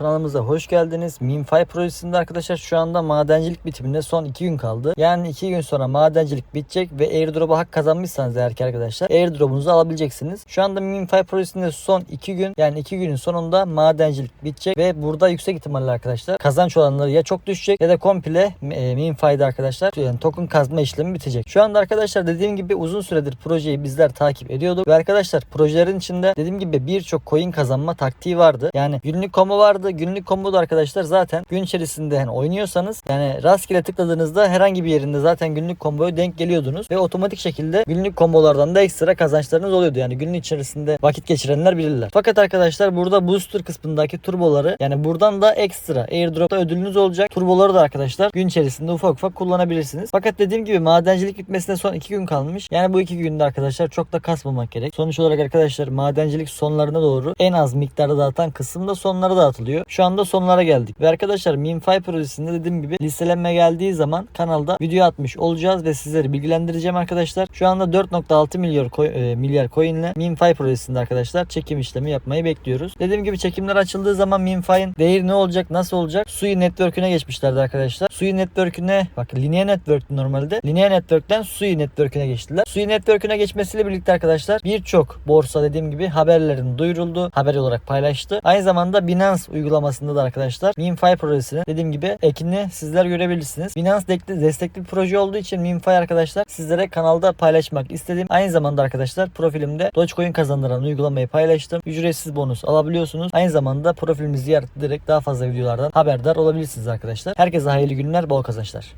Kanalımıza hoş geldiniz. Minfy projesinde arkadaşlar şu anda madencilik bitiminde son 2 gün kaldı. Yani 2 gün sonra madencilik bitecek ve airdrop'a hak kazanmışsanız eğer ki arkadaşlar airdrop'unuzu alabileceksiniz. Şu anda Minfy projesinde son 2 gün yani 2 günün sonunda madencilik bitecek ve burada yüksek ihtimalle arkadaşlar kazanç oranları ya çok düşecek ya da komple e, Minfy'de arkadaşlar yani token kazma işlemi bitecek. Şu anda arkadaşlar dediğim gibi uzun süredir projeyi bizler takip ediyorduk ve arkadaşlar projelerin içinde dediğim gibi birçok coin kazanma taktiği vardı. Yani günlük combo vardı. Günlük combo da arkadaşlar zaten gün içerisinde yani oynuyorsanız yani rastgele tıkladığınızda herhangi bir yerinde zaten günlük komboya denk geliyordunuz ve otomatik şekilde günlük kombolardan da ekstra kazançlarınız oluyordu. Yani günün içerisinde vakit geçirenler bilirler. Fakat arkadaşlar burada booster kısmındaki turboları yani buradan da ekstra airdrop'ta ödülünüz olacak. Turboları da arkadaşlar gün içerisinde ufak ufak kullanabilirsiniz. Fakat dediğim gibi madencilik bitmesine son 2 gün kalmış. Yani bu 2 günde arkadaşlar çok da kasmamak gerek. Sonuç olarak arkadaşlar madencilik sonlarına doğru en az miktarda dağıtan kısımda sonlara dağıtılıyor. Şu anda sonlara geldik. Ve arkadaşlar Minfy projesinde dediğim gibi listelenme geldiği zaman kanalda video atmış olacağız ve sizleri bilgilendireceğim arkadaşlar. Şu anda 4.6 milyar coin, e, milyar coin ile Minfy projesinde arkadaşlar çekim işlemi yapmayı bekliyoruz. Dediğim gibi çekimler açıldığı zaman Minfy'ın değeri ne olacak, nasıl olacak? Sui Network'üne geçmişlerdi arkadaşlar. Sui Network'üne bak Linea Network normalde. Linea Network'ten Sui Network'üne geçtiler. Sui Network'üne geçmesiyle birlikte arkadaşlar birçok borsa dediğim gibi haberlerin duyuruldu. Haber olarak paylaştı. Aynı zamanda Binance uygulamasında da arkadaşlar Minfy projesinin dediğim gibi ekini sizler görebilirsiniz. Binance destekli, bir proje olduğu için Minfy arkadaşlar sizlere kanalda paylaşmak istedim. Aynı zamanda arkadaşlar profilimde Dogecoin kazandıran uygulamayı paylaştım. Ücretsiz bonus alabiliyorsunuz. Aynı zamanda profilimi ziyaret ederek daha fazla videolardan haberdar olabilirsiniz arkadaşlar. Herkese hayırlı günler, bol kazançlar.